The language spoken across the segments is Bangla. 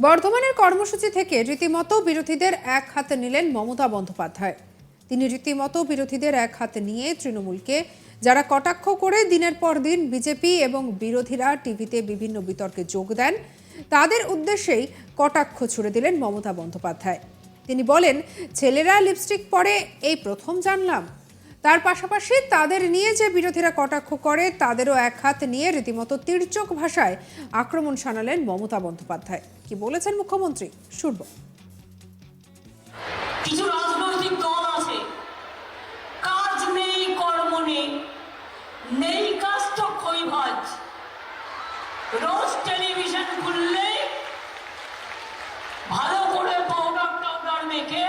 বর্ধমানের কর্মসূচি থেকে রীতিমতো বিরোধীদের এক হাতে নিলেন মমতা বন্দ্যোপাধ্যায়। তিনি রীতিমতো বিরোধীদের এক হাতে নিয়ে তৃণমূলকে যারা কটাক্ষ করে দিনের পর দিন বিজেপি এবং বিরোধীরা টিভিতে বিভিন্ন বিতর্কে যোগ দেন, তাদের উদ্দেশ্যেই কটাক্ষ ছুড়ে দিলেন মমতা বন্দ্যোপাধ্যায়। তিনি বলেন, ছেলেরা লিপস্টিক পরে এই প্রথম জানলাম। তার পাশাপাশি তাদের নিয়ে যে বিরোধীরা কটাক্ষ করে, তাদেরও এক হাত নিয়ে রীতিমতো তীর্যক ভাষায় আক্রমণ শানালেন মমতা বন্দ্যোপাধ্যায়। কি বলেছেন মুখ্যমন্ত্রী? শুনব। কিছু রাজনৈতিক দল আছে। কাজ নেই, কর্ম নেই নেই কাজ তো খই ভাজ রোজ টেলিভিশন খুললে ভালো করে পাউডার টাউডার মেখে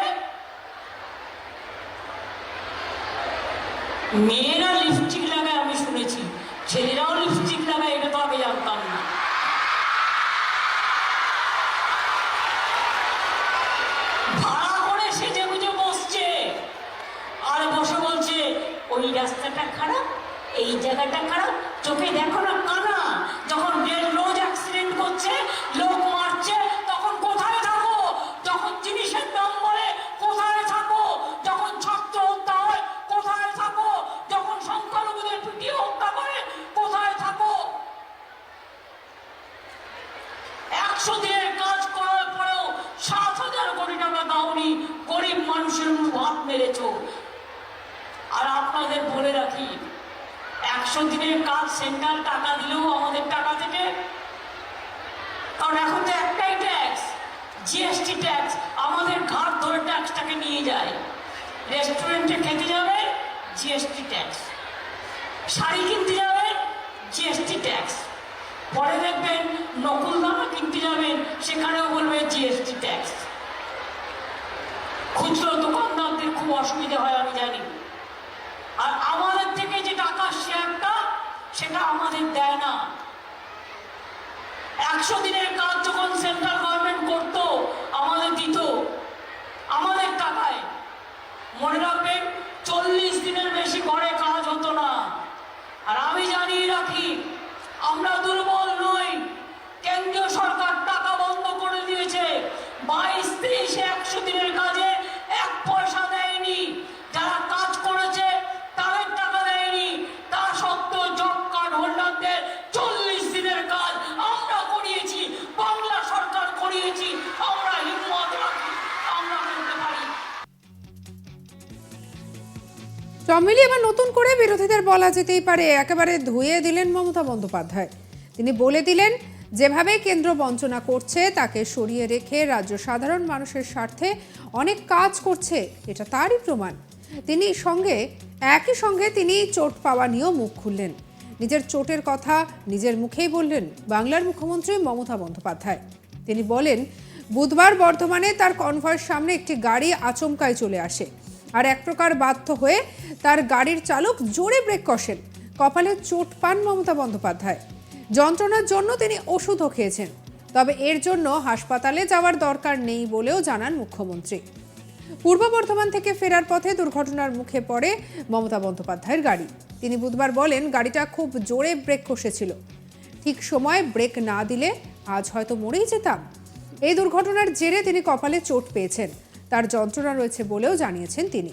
মেয়েরা লিপস্টিক লাগায় আমি শুনেছি। ছেলেরাও লিপস্টিক লাগায়, এটা তো আমি জানতাম না। ভাড়া করে সেজে গুজে বসছে। আর বসে বলছে, ওই রাস্তাটা খারাপ, এই জায়গাটা খারাপ, চোখে দেখো না গরিব মানুষের ভাত মেরেছ। আর আপনাদের বলে রাখি, একশো দিনের কাজ সেন্টার টাকা দিলেও আমাদের টাকা থেকে। কারণ এখন তো একটাই ট্যাক্স জিএসটি ট্যাক্স আমাদের ঘাট ধরে ট্যাক্সটাকে নিয়ে যায়। রেস্টুরেন্টে খেতে যাবে জিএসটি ট্যাক্স শাড়ি কিনতে যাবেন জিএসটি ট্যাক্স পরে দেখবেন নকুল দানা কিনতে যাবেন, সেখানেও বলবে জিএসটি ট্যাক্স খুচরো দোকানদারদের খুব অসুবিধা হয় আমি জানি। আর আমাদের থেকে যে টাকা শেয়ারটা সেটা আমাদের দেয় না। একশো দিনের কাজ মিলিয়ে এবার নতুন করে বিরোধীদের বলা যেতেই পারে। একেবারে ধুয়ে দিলেন মমতা বন্দ্যোপাধ্যায়। তিনি বলে দিলেন, যেভাবে কেন্দ্র বঞ্চনা করছে, তাকে সরিয়ে রেখে রাজ্য সাধারণ মানুষের স্বার্থে অনেক কাজ করছে, এটা তারই প্রমাণ। তিনি সঙ্গে, একই সঙ্গে তিনি চোট পাওয়া নিয়েও মুখ খুললেন। নিজের চোটের কথা নিজের মুখেই বললেন বাংলার মুখ্যমন্ত্রী মমতা বন্দ্যোপাধ্যায়। তিনি বলেন, বুধবার বর্ধমানে তার কনভয়ের সামনে একটি গাড়ি আচমকায় চলে আসে। আর এক প্রকার বাধ্য হয়ে তার গাড়ির চালক জোরে ব্রেক কষেন। কপালে চোট পান মমতা বন্দ্যোপাধ্যায়। যন্ত্রণার জন্য তিনি ওষুধও খেয়েছেন। তবে এর জন্য হাসপাতালে যাওয়ার দরকার নেই বলেও জানান মুখ্যমন্ত্রী। পূর্ব বর্ধমান থেকে ফেরার পথে দুর্ঘটনার মুখে পড়ে মমতা বন্দ্যোপাধ্যায়ের গাড়ি। তিনি বুধবার বলেন, গাড়িটা খুব জোরে ব্রেক কষেছিল। ঠিক সময় ব্রেক না দিলে আজ হয়তো মরেই যেতাম। এই দুর্ঘটনার জেরে তিনি কপালে চোট পেয়েছেন। তার যন্ত্রণা রয়েছে বলেও জানিয়েছেন তিনি।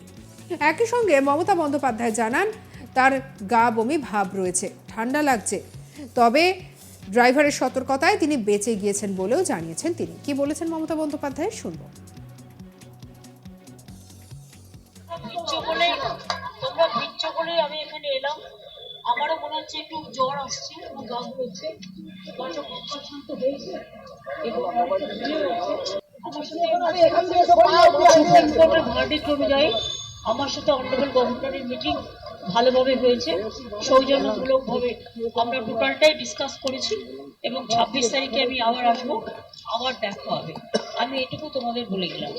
একই সঙ্গে মমতা বন্দ্যোপাধ্যায় জানান, তার গা বমি ভাব রয়েছে, ঠান্ডা লাগছে। তবে ড্রাইভারের সতর্কতায় তিনি বেঁচে গিয়েছেন বলেও জানিয়েছেন তিনি। কি বলেছেন মমতা বন্দ্যোপাধ্যায়? শুনব। আমারও মনে হচ্ছে একটু জ্বর আসছে এবং হয়েছে এবং আমার সাথে অনারেবল গভর্নরের মিটিং ভালোভাবে হয়েছে। সৌজন্যমূলকভাবে আমরা টোটালটাই ডিসকাস করেছি এবং ছাব্বিশ তারিখে আমি আবার আসব, আবার দেখা হবে। আমি এটুকু তোমাদের বলে গেলাম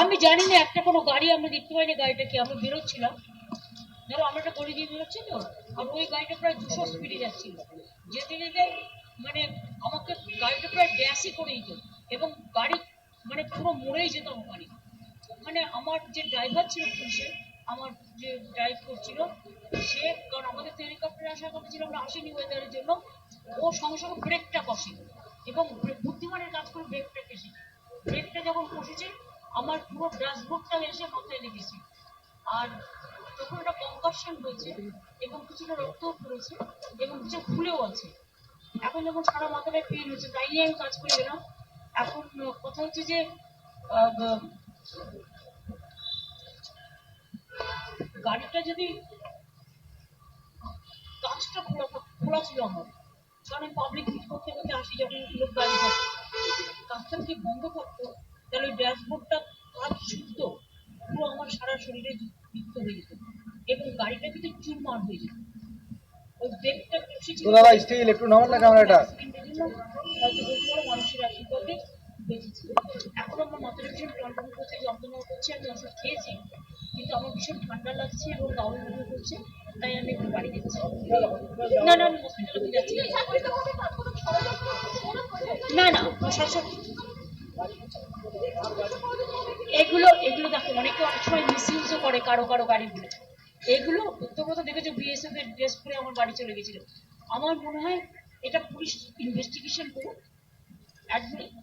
আমি জানি না, একটা কোনো গাড়ি আমরা দেখতে পাইনি, গাড়িটা কি আমরা বেরোচ্ছিলাম? ধরো আমরা একটা গড়ি দিয়ে বেরোচ্ছি তো। আর ওই গাড়িটা প্রায় দুশো স্পিডে যাচ্ছিল। যেতে যেতে মানে আমাকে গাড়িটা প্রায় ড্যাশই করেই তো এবং গাড়ি মানে পুরো মরেই যেতাম ওখানে ওখানে আমার যে ড্রাইভার ছিল পুলিশের আমার যে ড্রাইভ করছিল সে, কারণ আমাদের তো হেলিকপ্টারে আসার কথা ছিল, আমরা আসিনি ওয়েদারের জন্য, ও সঙ্গে সঙ্গে ব্রেকটা কষে এবং বুদ্ধিমানের কাজ করে ব্রেকটা কেসে ব্রেকটা যখন কষেছে আমার পুরো ড্যাশবোর্ডটা এসে মাথায় লেগেছে। আর তখন একটা কনকাশন হয়েছে এবং কিছুটা রক্তও পড়েছে এবং কিছু ফুলেও আছে। এখন যখন সারা মাথাটা পেন হচ্ছে তাই নিয়ে আমি কাজ করে গেলাম। এখন কথা হচ্ছে যে গাড়িটা যদি কাজটা খোলা খোলা ছিল আমার, কারণ পাবলিক কিছু করতে করতে আসি যখন লোক গাড়ি থাকে কাজটা যদি বন্ধ থাকতো তাহলে ওই ড্যাশবোর্ডটা কাজ শুদ্ধ পুরো আমার সারা শরীরে যুক্ত হয়ে যেত। এবং গাড়িটা কিন্তু চুরমার হয়ে যেত ওই ব্রেকটা তো দাদা স্টিল একটু নামান না ক্যামেরাটা অ্যাক্সিডেন্টের জন্য হয়তো বলতে মানুষের আশীর্বাদে বেঁচেছি। এখন আমার মাথাটা ভীষণ টনটন করছে যন্ত্রণা করছে আমি ওষুধ খেয়েছি কিন্তু আমার ভীষণ ঠান্ডা লাগছে এবং মনে করছে তাই আমি একটু বাড়ি যাচ্ছি। না না আমি হসপিটালে যাচ্ছি। না না প্রশাসন এগুলো এগুলো দেখো অনেকে অনেক সময় মিস মিসইউজও করে কারও কারও গাড়িগুলো। এগুলো তোমরা কথা দেখেছ বিএসএফ এর ড্রেস পরে আমার বাড়ি চলে গেছিল। আমার মনে হয় এটা পুলিশ ইনভেস্টিগেশন করুক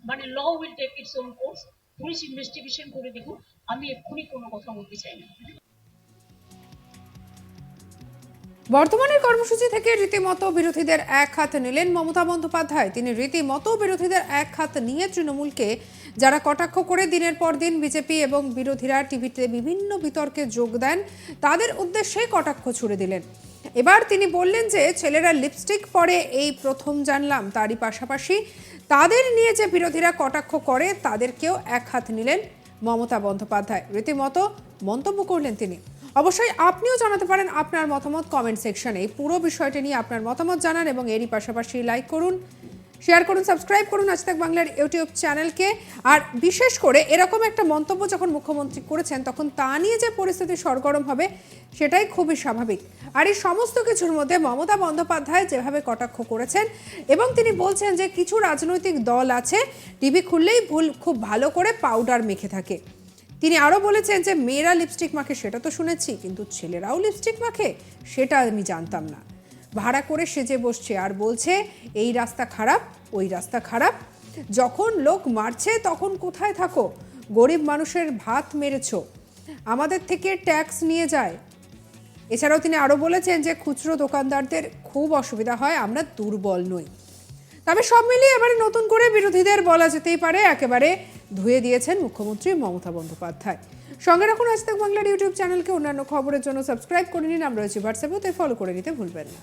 মানে law will take its own course police investigation করে দেখুন আমি এক্ষুনি কোনো কথা বলতে চাই না। বর্তমানের কর্মসূচি থেকে রীতিমতো বিরোধীদের এক হাত নিলেন মমতা বন্দ্যোপাধ্যায়। তিনি রীতিমতো বিরোধীদের এক হাত নিয়ে তৃণমূলকে যারা কটাক্ষ করে দিনের পর দিন বিজেপি এবং বিরোধীরা টিভিতে বিভিন্ন বিতর্কে যোগ দেন, তাদের উদ্দেশ্যে কটাক্ষ ছুড়ে দিলেন। এবার তিনি বললেন যে, ছেলেরা লিপস্টিক পরে এই প্রথম জানলাম, তারই পাশাপাশি তাদের নিয়ে যে বিরোধীরা কটাক্ষ করে, তাদেরকেও এক হাত নিলেন মমতা বন্দ্যোপাধ্যায়। রীতিমতো মন্তব্য করলেন তিনি। অবশ্যই আপনিও জানাতে পারেন আপনার মতামত কমেন্ট সেকশনে এই পুরো বিষয়টি নিয়ে আপনার মতামত জানান এবং এরই পাশাপাশি লাইক করুন শেয়ার করুন সাবস্ক্রাইব করুন আজ তাক বাংলার ইউটিউব চ্যানেলকে আর বিশেষ করে এরকম একটা মন্তব্য যখন মুখ্যমন্ত্রী করেছেন, তখন তা নিয়ে যে পরিস্থিতি সরগরম হবে, সেটাই খুবই স্বাভাবিক। আর এই সমস্ত কিছুর মধ্যে মমতা বন্দ্যোপাধ্যায় যেভাবে কটাক্ষ করেছেন এবং তিনি বলছেন যে কিছু রাজনৈতিক দল আছে, টিভি খুললেই ভুল, খুব ভালো করে পাউডার মেখে থাকে। তিনি আরও বলেছেন যে মেয়েরা লিপস্টিক মাখে, সেটা তো শুনেছি, কিন্তু ছেলেরাও লিপস্টিক মাখে, সেটা আমি জানতাম না। ভাড়া করে সেজে বসছে আর বলছে, এই রাস্তা খারাপ, ওই রাস্তা খারাপ। যখন লোক মারছে, তখন কোথায় থাকো? গরিব মানুষের ভাত মেরেছ। আমাদের থেকে ট্যাক্স নিয়ে যায়। এছাড়াও তিনি আরও বলেছেন যে, খুচরো দোকানদারদের খুব অসুবিধা হয়, আমরা দুর্বল নই। তবে সব মিলিয়ে এবারে নতুন করে বিরোধীদের বলা যেতেই পারে, একেবারে ধুয়ে দিয়েছেন মুখ্যমন্ত্রী মমতা বন্দ্যোপাধ্যায়। সঙ্গে রাখুন আজ বাংলার ইউটিউব চ্যানেলকে, অন্যান্য খবরের জন্য সাবস্ক্রাইব করে নিন, আমরা রয়েছি হোয়াটসঅ্যাপে ফলো করে নিতে ভুলবেন না।